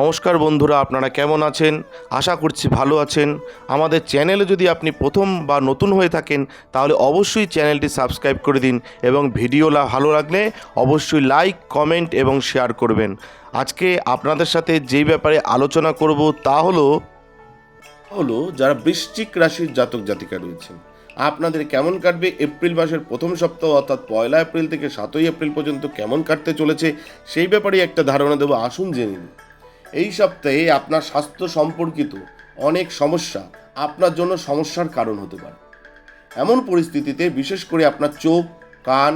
নমস্কার বন্ধুরা, আপনারা কেমন আছেন? আশা করছি ভালো আছেন। আমাদের চ্যানেলে যদি আপনি প্রথম বা নতুন হয়ে থাকেন, তাহলে অবশ্যই চ্যানেলটি সাবস্ক্রাইব করে দিন এবং ভিডিও ভালো লাগলে অবশ্যই লাইক, কমেন্ট এবং শেয়ার করবেন। আজকে আপনাদের সাথে যেই ব্যাপারে আলোচনা করব তা হলো হলো যারা বৃশ্চিক রাশির জাতক জাতিকা রয়েছেন, আপনাদের কেমন কাটবে? এপ্রিল মাসের প্রথম সপ্তাহ অর্থাৎ পয়লা এপ্রিল থেকে সাতই এপ্রিল পর্যন্ত কেমন কাটতে চলেছে? সেই ব্যাপারে একটা ধারণা দেবো, আসুন জেনে নিন এই সপ্তাহে আপনার স্বাস্থ্য সম্পর্কিত অনেক সমস্যা আপনার জন্য সমস্যার কারণ হতে পারে। এমন পরিস্থিতিতে বিশেষ করে আপনার চোখ, কান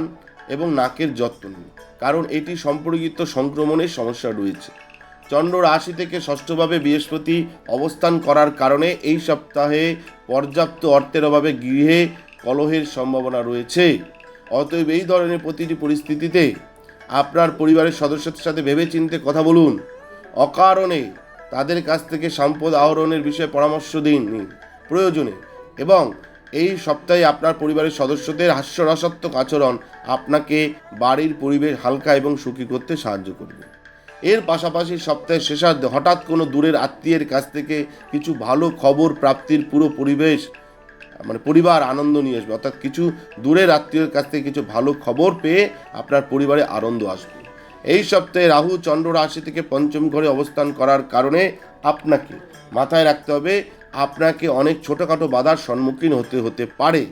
এবং নাকের যত্ন নিন, কারণ এটি সম্পর্কিত সংক্রমণের সমস্যা রয়েছে। চন্দ্র রাশি থেকে ষষ্ঠভাবে বৃহস্পতি অবস্থান করার কারণে এই সপ্তাহে পর্যাপ্ত অর্থের অভাবে গৃহে কলহের সম্ভাবনা রয়েছে। অতএব এই ধরনের প্রতিটি পরিস্থিতিতে আপনার পরিবারের সদস্যদের সাথে ভেবেচিন্তে কথা বলুন। অকারণে তাদের কাছ থেকে সম্পদ আহরণের বিষয়ে পরামর্শ দিন প্রয়োজনে। এবং এই সপ্তাহে আপনার পরিবারের সদস্যদের হাস্যরসাত্মক আচরণ আপনাকে বাড়ির পরিবেশ হালকা এবং সুখী করতে সাহায্য করবে। এর পাশাপাশি সপ্তাহের শেষার্ধে হঠাৎ কোনো দূরের আত্মীয়ের কাছ থেকে কিছু ভালো খবর প্রাপ্তির পুরো পরিবেশ মানে পরিবার আনন্দ নিয়ে আসবে। অর্থাৎ কিছু দূরের আত্মীয়ের কাছ থেকে কিছু ভালো খবর পেয়ে আপনার পরিবারে আনন্দ আসবে। এই সপ্তাহে রাহু চন্দ্র রাশি থেকে পঞ্চম ঘরে অবস্থান করার কারণে আপনাকে মাথায় রাখতে হবে, আপনাকে অনেক ছোটোখাটো বাধার সম্মুখীন হতে হতে পারে।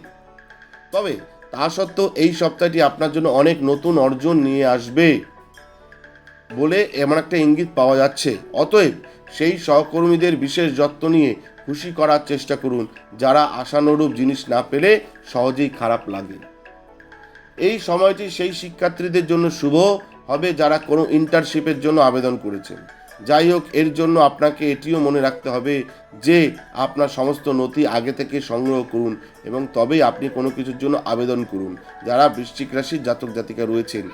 তবে তা সত্ত্বেও এই সপ্তাহটি আপনার জন্য অনেক নতুন অর্জন নিয়ে আসবে বলে এমন একটা ইঙ্গিত পাওয়া যাচ্ছে। অতএব সেই সহকর্মীদের বিশেষ যত্ন নিয়ে খুশি করার চেষ্টা করুন, যারা আশানুরূপ জিনিস না পেলে সহজেই খারাপ লাগে। এই সময়টি সেই শিক্ষার্থীদের জন্য শুভ হবে যারা কোনো ইন্টার্নশিপের জন্য আবেদন করেছেন। যাই হোক, এর জন্য আপনাকে এটিও মনে রাখতে হবে যে আপনার সমস্ত নথি আগে থেকে সংগ্রহ করুন এবং তবেই আপনি কোনো কিছুর জন্য আবেদন করুন। যারা বৃশ্চিক রাশির জাতক জাতিকা রয়েছেন,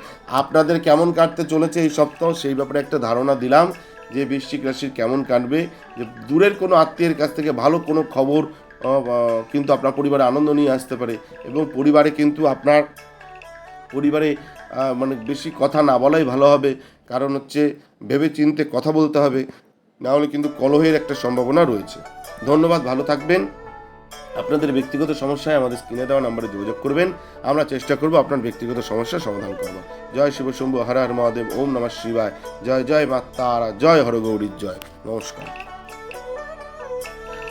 আপনাদের কেমন কাটতে চলেছে এই সপ্তাহ? সেই ব্যাপারে একটা ধারণা দিলাম যে বৃশ্চিক রাশির কেমন কাটবে। যে দূরের কোনো আত্মীয়ের কাছ থেকে ভালো কোনো খবর কিন্তু আপনার পরিবারে আনন্দ নিয়ে আসতে পারে এবং পরিবারে কিন্তু আপনার পরিবারে মানে বেশি কথা না বলাই ভালো হবে। কারণ হচ্ছে ভেবে চিনতে কথা বলতে হবে, না হলে কিন্তু কলহের একটা সম্ভাবনা রয়েছে। ধন্যবাদ, ভালো থাকবেন। আপনাদের ব্যক্তিগত সমস্যায় আমাদের স্ক্রিনে দেওয়া নাম্বারে যোগাযোগ করবেন। আমরা চেষ্টা করব আপনার ব্যক্তিগত সমস্যার সমাধান করব জয় শিব শম্ভু, হর হর মহাদেব, ওম নমঃ শিবায়। জয় জয় মা তারা, জয় হরগৌরীর জয়। নমস্কার।